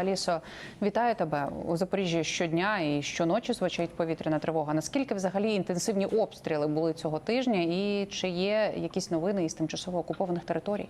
Алісо, вітаю тебе у Запоріжжі щодня і щоночі звучить повітряна тривога. Наскільки взагалі інтенсивні обстріли були цього тижня, і чи є якісь новини із тимчасово окупованих територій?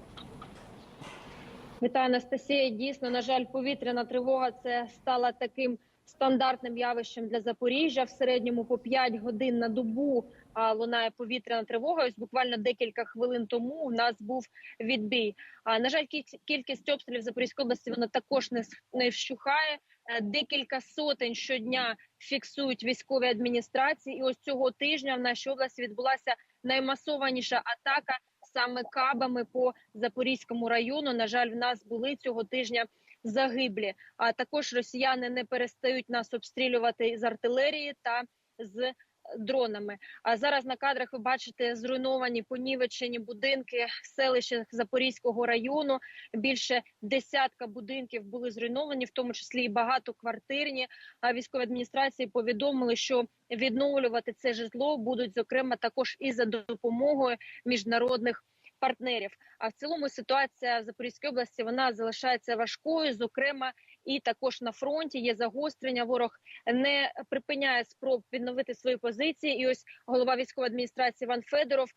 Вітаю, Анастасія. Дійсно, на жаль, повітряна тривога це стала таким стандартним явищем для Запоріжжя. В середньому по 5 годин на добу а, лунає повітряна тривога. Ось буквально декілька хвилин тому у нас був відбій. А на жаль, кіль- кількість обстрілів в Запорізькій області вона також не вщухає. Е, Декілька сотень щодня фіксують військові адміністрації. І ось цього тижня в нашій області відбулася наймасованіша атака саме кабами по Запорізькому району. На жаль, в нас були цього тижня загиблі. А також росіяни не перестають нас обстрілювати з артилерії та з дронами. А зараз на кадрах ви бачите зруйновані понівечені будинки в селищах Запорізького району. Більше десятка будинків були зруйновані, в тому числі і багатоквартирні. А військові адміністрації повідомили, що відновлювати це житло будуть зокрема також і за допомогою міжнародних партнерів. А в цілому ситуація в Запорізькій області вона залишається важкою. Зокрема, і також на фронті є загострення. Ворог не припиняє спроб відновити свої позиції. І ось голова військової адміністрації Іван Федоров.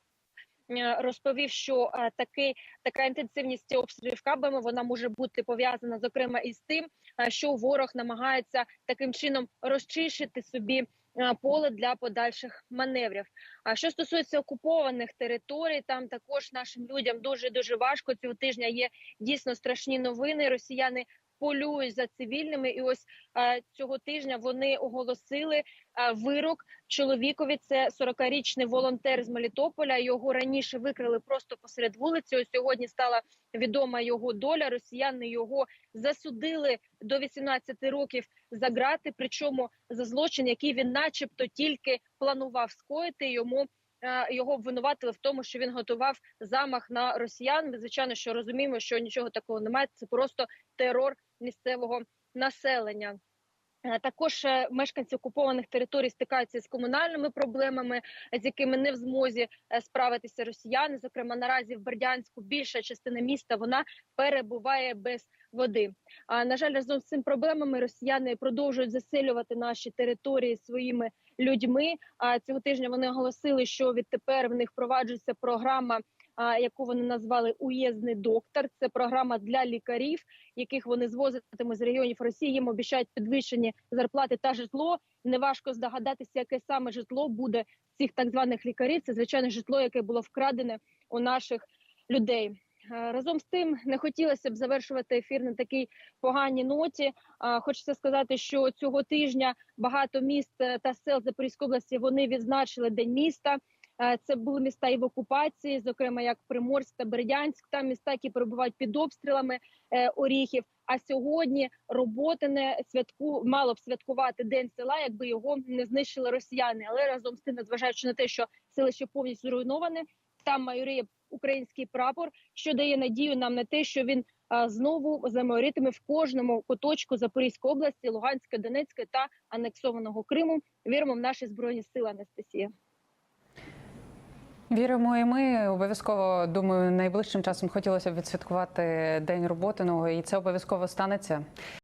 е, Розповів, що е, такий така інтенсивність обстрілів кабами вона може бути пов'язана зокрема із тим, е, що ворог намагається таким чином розчищити собі поле для подальших маневрів. А що стосується окупованих територій, там також нашим людям дуже дуже важко цього тижня. Є дійсно страшні новини. Росіяни полюють за цивільними, і ось е, цього тижня вони оголосили е, вирок чоловікові. Це 40-річний волонтер з Мелітополя. Його раніше викрили просто посеред вулиці. Ось сьогодні стала відома його доля. Росіяни його засудили до 18 років за грати, причому за злочин, який він, начебто, тільки планував скоїти йому. Е, Його обвинуватили в тому, що він готував замах на росіян. Ми звичайно, що розуміємо, що нічого такого немає. Це просто терор місцевого населення. Е, Також е, мешканці окупованих територій стикаються з комунальними проблемами, з якими не в змозі справитися росіяни. Зокрема, наразі в Бердянську більша частина міста вона перебуває без води. А на жаль, разом з цим проблемами росіяни продовжують заселювати наші території своїми людьми. Цього тижня вони оголосили, що відтепер в них впроваджується програма. Яку вони назвали уєзний доктор, це програма для лікарів, яких вони звозитимуть з регіонів Росії. Їм обіцяють підвищені зарплати та житло. Неважко здогадатися, яке саме житло буде цих так званих лікарів. Це звичайно житло, яке було вкрадене у наших людей. Е, Разом з тим не хотілося б завершувати ефір на такій поганій ноті. А, Хочеться сказати, що цього тижня багато міст е, та сел Запорізької області вони відзначили день міста. Е, Це були міста і в окупації, зокрема як Приморськ та Бердянськ. Там міста, які перебувають під обстрілами е, оріхів. А сьогодні роботине святку мало б святкувати день села, якби його не знищили росіяни. Але разом з тим, незважаючи на те, що селище повністю зруйноване, там майоріє український прапор, що дає надію нам на те, що він знову замайоритиме в кожному куточку Запорізької області, Луганської, Донецької та анексованого Криму. Віримо в наші збройні сили, Анастасія. Віримо, і ми обов'язково думаю, найближчим часом хотілося б відсвяткувати день роботиного, і це обов'язково станеться.